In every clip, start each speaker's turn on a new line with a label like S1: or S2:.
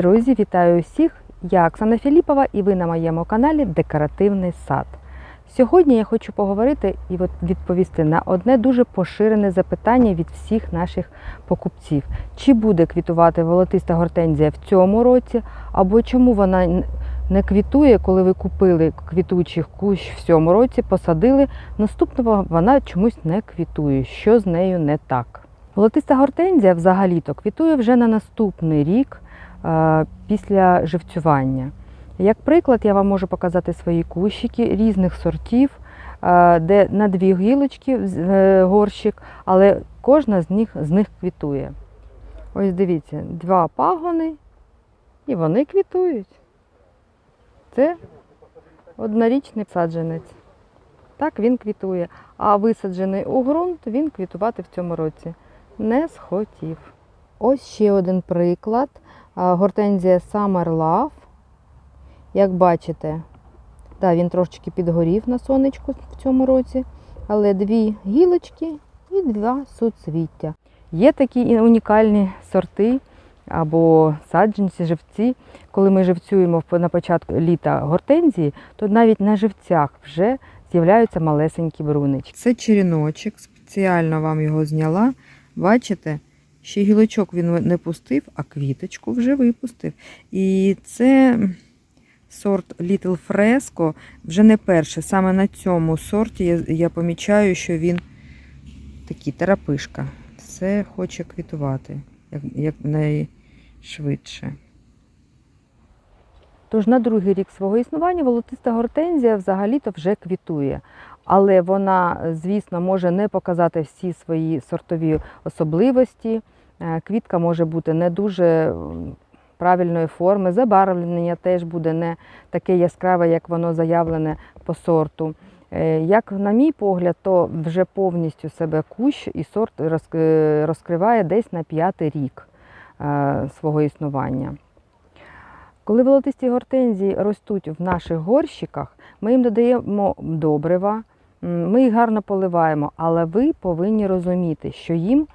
S1: Друзі, вітаю усіх! Я Оксана Філіпова і ви на моєму каналі Декоративний сад. Сьогодні я хочу поговорити і відповісти на одне дуже поширене запитання від всіх наших покупців. Чи буде квітувати волотиста гортензія в цьому році, або чому вона не квітує, коли ви купили квітучих кущ в цьому році, посадили, наступного вона чомусь не квітує. Що з нею не так? Волотиста гортензія взагалі-то квітує вже на наступний рік після живцювання. Як приклад, я вам можу показати свої кущики різних сортів, е, де на дві гілочки е, горщик, але кожна з них, з них квітує. Ось дивіться, два пагони, і вони квітують. Це однорічний саджанець. Так він квітує. А висаджений у ґрунт він квітувати в цьому році не схотів. Ось ще один приклад. Гортензія Summer Love. Як бачите, да, він трошечки підгорів на сонечку в цьому році, але дві гілочки і два суцвіття. Є такі унікальні сорти або саджанці, живці. Коли ми живцюємо на початку літа гортензії, то навіть на живцях вже з'являються малесенькі брунички. Це черіночок, спеціально вам його зняла. Бачите, ще гілочок він не пустив, а квіточку вже випустив. І це сорт Little Fresco вже не перше. Саме на цьому сорті я, я помічаю, що він такий терапишка. Все хоче квітувати як, як. Тож на другий рік свого існування волотиста гортензія взагалі-то вже квітує. Але вона, звісно, може не показати всі свої сортові особливості. Е, Квітка може бути не дуже правильної форми, забарвлення теж буде не таке яскраве, як воно заявлене по сорту. Е, Як на мій погляд, то вже повністю себе кущ і сорт е, розкриває десь на п'ятий рік свого існування. Коли волотисті гортензії ростуть в наших горщиках, ми їм додаємо добрива, ми їх гарно поливаємо, але ви повинні розуміти, що їм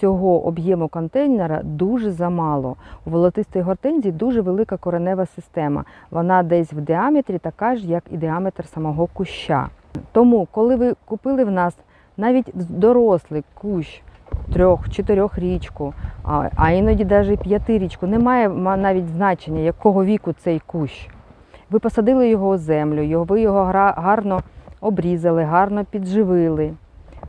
S1: цього об'єму контейнера дуже замало. У волотистої гортензії дуже велика коренева система. Вона десь в діаметрі така ж, як і діаметр самого куща. Тому, коли ви купили в нас навіть дорослий кущ трьох-чотирьох річку, а, іноді навіть п'ятирічку, немає навіть значення, якого віку цей кущ. Ви посадили його у землю, ви його гарно обрізали, гарно підживили.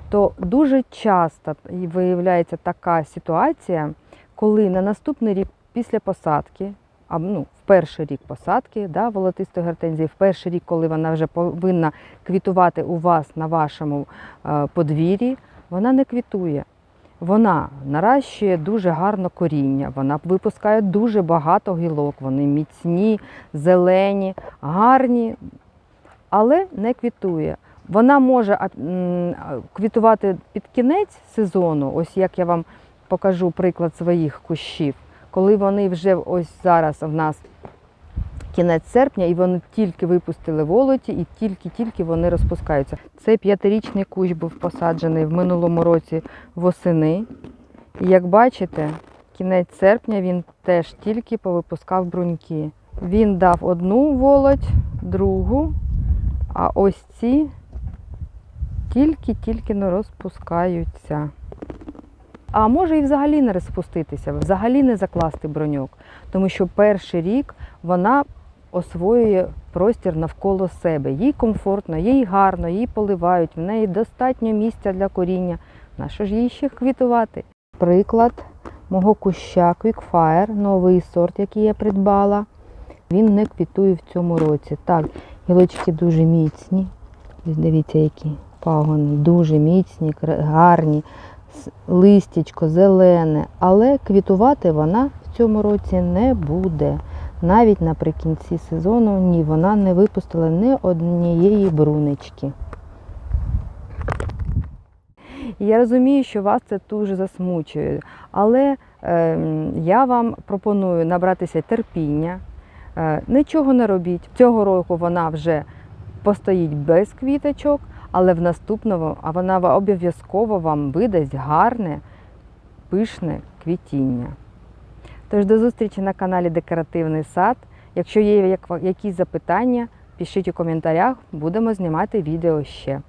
S1: То дуже часто виявляється така ситуація, коли на наступний рік після посадки, а ну, в перший рік посадки да, волотистої гортензії, в перший рік, коли вона вже повинна квітувати у вас на вашому е, подвір'ї, вона не квітує. Вона наращує дуже гарно коріння, вона випускає дуже багато гілок, вони міцні, зелені, гарні, але не квітує. Вона може квітувати під кінець сезону, ось як я вам покажу приклад своїх кущів, коли вони вже ось зараз в нас кінець серпня, і вони тільки випустили волоті, і тільки-тільки вони розпускаються. Цей п'ятирічний кущ був посаджений в минулому році восени. І як бачите, кінець серпня він теж тільки повипускав бруньки. Він дав одну волоть, другу, а ось ці тільки-тільки не розпускаються. А може і взагалі не розпуститися, взагалі не закласти броньок, тому що перший рік вона освоює простір навколо себе. Їй комфортно, їй гарно, їй поливають, в неї достатньо місця для коріння. Нащо ж їй ще квітувати? Приклад мого куща Quickfire, новий сорт, який я придбала. Він не квітує в цьому році. Так, гілочки дуже міцні. Дивіться, які пагони, дуже міцні, гарні, листячко зелене, але квітувати вона в цьому році не буде. Навіть наприкінці сезону ні, вона не випустила ні однієї брунички. І Я розумію, що вас це дуже засмучує, але ем, я вам пропоную набратися терпіння, е, нічого не робіть. Цього року вона вже постоїть без квіточок, але в наступному а вона обов'язково вам видасть гарне, пишне квітіння. Тож до зустрічі на каналі Декоративний сад. Якщо є якісь запитання, пишіть у коментарях, будемо знімати відео ще.